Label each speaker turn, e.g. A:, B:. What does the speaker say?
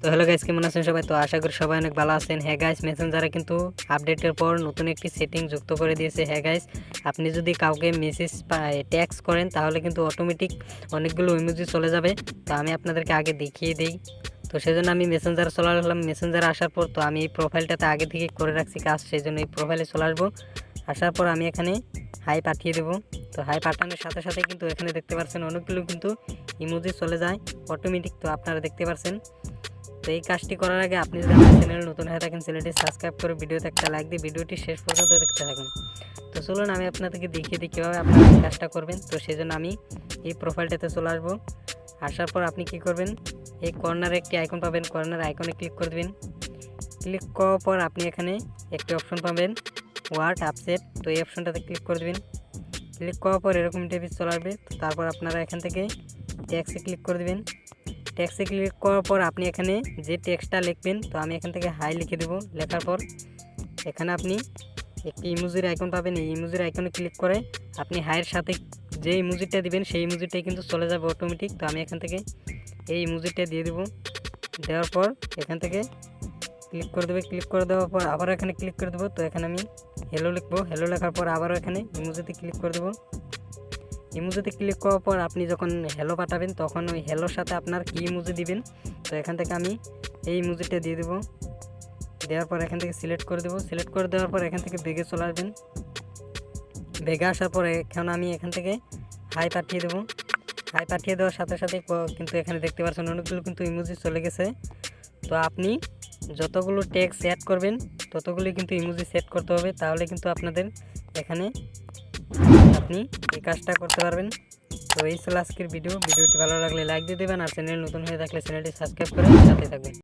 A: তো hello guys কেমন আছেন সবাই? তো আশা করি সবাই অনেক ভালো আছেন। হ্যাঁ গাইস মেসেঞ্জারে কিন্তু আপডেটের পর নতুন একটি সেটিং যুক্ত করে দিয়েছে। হ্যাঁ গাইস আপনি যদি কাউকে মেসেজ ট্যাক্স করেন, তাহলে কিন্তু অটোমেটিক অনেকগুলো ইমোজি চলে যাবে। তো আমি আপনাদেরকে আগে দেখিয়ে দিই। তো সেজন্য আমি মেসেঞ্জার চলে আসলাম। মেসেঞ্জার আসার পর তো আমি এই প্রোফাইলটাতে আগে থেকে করে রাখছি কাজ সেই জন্য এই প্রোফাইলে চলে আসব। আসার পর আমি এখানে হাই পাঠিয়ে দেবো। তো হাই পাঠানোর সাথে সাথে কিন্তু এখানে দেখতে পাচ্ছেন অনেকগুলো কিন্তু ইমোজি চলে যায়। অটোমেটিক তো আপনারা দেখতে পাচ্ছেন। তো এই কাজটি করার আগে আপনি যদি আমার চ্যানেল নতুন হয়ে থাকেন, চ্যানেলটি সাবস্ক্রাইব করে ভিডিওতে একটা লাইক দিয়ে ভিডিওটি শেষ পর্যন্ত দেখতে থাকুন। তো চলুন আমি আপনাদেরকে দেখিয়ে দিই কীভাবে আপনারা এই কাজটা করবেন। তো সেই জন্য আমি এই প্রোফাইলটাতে চলে আসব। আসার পর আপনি কি করবেন, এই কর্নারে একটি আইকন পাবেন। কর্নার আইকনে ক্লিক করে দেবেন। ক্লিক করার পর আপনি এখানে একটি অপশন পাবেন ওয়ার্ড আপসেট তো এই অপশনটাতে ক্লিক করে দেবেন। ক্লিক করার পর এরকম টেবিল চলে আসবে। তারপর আপনারা এখান থেকে ট্যাক্সে ক্লিক করে দেবেন। ট্যাক্সে ক্লিক করার পর আপনি এখানে যে টেক্সটটা লিখবেন, তো আমি এখান থেকে হাই লিখে দেবো। লেখার পর এখানে আপনি একটি ইমোজির আইকন পাবেন। এই ইমোজির আইকনে ক্লিক করে আপনি হাইয়ের সাথে যে ইমোজিটা দিবেন, সেই ইমোজিটাই কিন্তু চলে যাবে অটোমেটিক তো আমি এখান থেকে এই ইমোজিটা দিয়ে দেবো। দেওয়ার পর এখান থেকে ক্লিক করে দেবে। ক্লিক করে দেওয়ার পর আবার এখানে ক্লিক করে দেবো। তো এখানে আমি হ্যালো লিখব। হ্যালো লেখার পর আবারও এখানে ইমোজিতে ক্লিক করে দেবো। ইমোজিতে ক্লিক করার পর আপনি যখন হ্যালো পাঠাবেন, তখন ওই হ্যালোর সাথে আপনার কী ইমোজি দিবেন? তো এখান থেকে আমি এই ইমোজিটা দিয়ে দেবো। দেওয়ার পর এখান থেকে সিলেক্ট করে দেবো। সিলেক্ট করে দেওয়ার পর এখান থেকে বেগে চলে আসবেন। বেগে আসার পরে এখন আমি এখান থেকে হাই পাঠিয়ে দেবো। হাই পাঠিয়ে দেওয়ার সাথে সাথে কিন্তু এখানে দেখতে পাচ্ছেন অনেকগুলো কিন্তু ইমোজি চলে গেছে। তো আপনি যতগুলো ট্যাক্স অ্যাড করবেন ততগুলি কিন্তু ইমোজি সেট করতে হবে। তাহলে কিন্তু আপনাদের এখানে আপনি এই কাজটা করতে পারবেন। তো এই ছিল আজকের ভিডিও। ভিডিওটি ভালো লাগলে লাইক দিয়ে দেবেন আর চ্যানেল নতুন হয়ে থাকলে চ্যানেলটি সাবস্ক্রাইব করে সাথে থাকবেন।